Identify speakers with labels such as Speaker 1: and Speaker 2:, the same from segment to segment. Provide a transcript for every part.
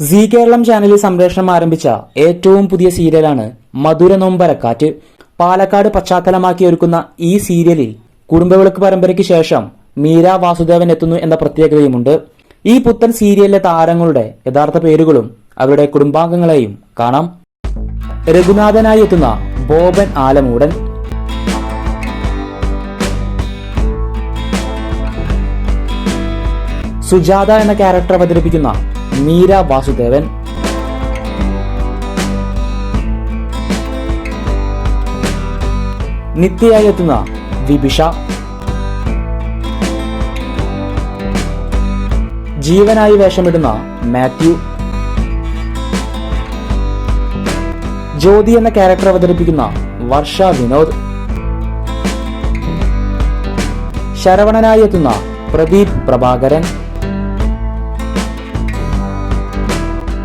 Speaker 1: C Keralam ചാനലിൽ സംപ്രേഷണം ആരംഭിച്ച ഏറ്റവും പുതിയ സീരിയലാണ് മധുര നൊമ്പരക്കാറ്റ്. പാലക്കാട് പശ്ചാത്തലമാക്കി ഒരുക്കുന്ന ഈ സീരിയലിൽ കുടുംബവിളക്ക് പരമ്പരയ്ക്ക് ശേഷം മീര വാസുദേവൻ എത്തുന്നു എന്ന പ്രത്യേകതയുമുണ്ട്. ഈ പുത്തൻ സീരിയലിലെ താരങ്ങളുടെ യഥാർത്ഥ പേരുകളും അവരുടെ കുടുംബാംഗങ്ങളെയും കാണാം. രഘുനാഥനായി എത്തുന്ന ബോബൻ ആലമൂടൻ സുജാത എന്ന ക്യാരക്ടർ അവതരിപ്പിക്കുന്ന മീര വാസുദേവൻ. നിത്യയായി എത്തുന്ന വിഭിഷ. ജീവനായി വേഷമിടുന്ന മാത്യു. ജ്യോതി എന്ന ക്യാരക്ടർ അവതരിപ്പിക്കുന്ന വർഷ വിനോദ്. ശരവണനായി എത്തുന്ന പ്രദീപ് പ്രഭാകരൻ.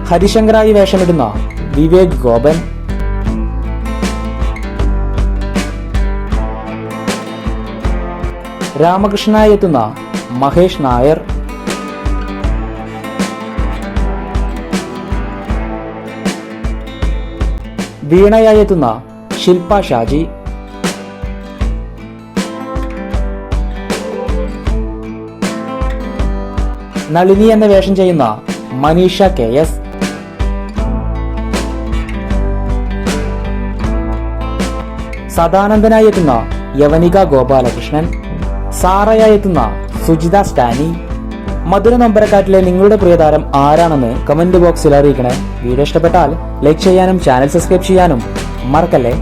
Speaker 1: ഹരിശങ്കറായി വേഷമിടുന്ന വിവേക് ഗോപൻ. രാമകൃഷ്ണനായി എത്തുന്ന മഹേഷ് നായർ. വീണയായി എത്തുന്ന ശില്പ ഷാജി. നളിനി എന്ന വേഷം ചെയ്യുന്ന മനീഷ കെ എസ്. സദാനന്ദനായി എത്തുന്ന യവനിക ഗോപാലകൃഷ്ണൻ സാറയായി എത്തുന്ന സുജിത സ്റ്റാനി മധുര നമ്പരക്കാറ്റിലെ നിങ്ങളുടെ പ്രിയതാരം ആരാണെന്ന് കമന്റ് ബോക്സിൽ അറിയിക്കണേ. വീഡിയോ ഇഷ്ടപ്പെട്ടാൽ ലൈക്ക് ചെയ്യാനും ചാനൽ സബ്സ്ക്രൈബ് ചെയ്യാനും മറക്കല്ലേ?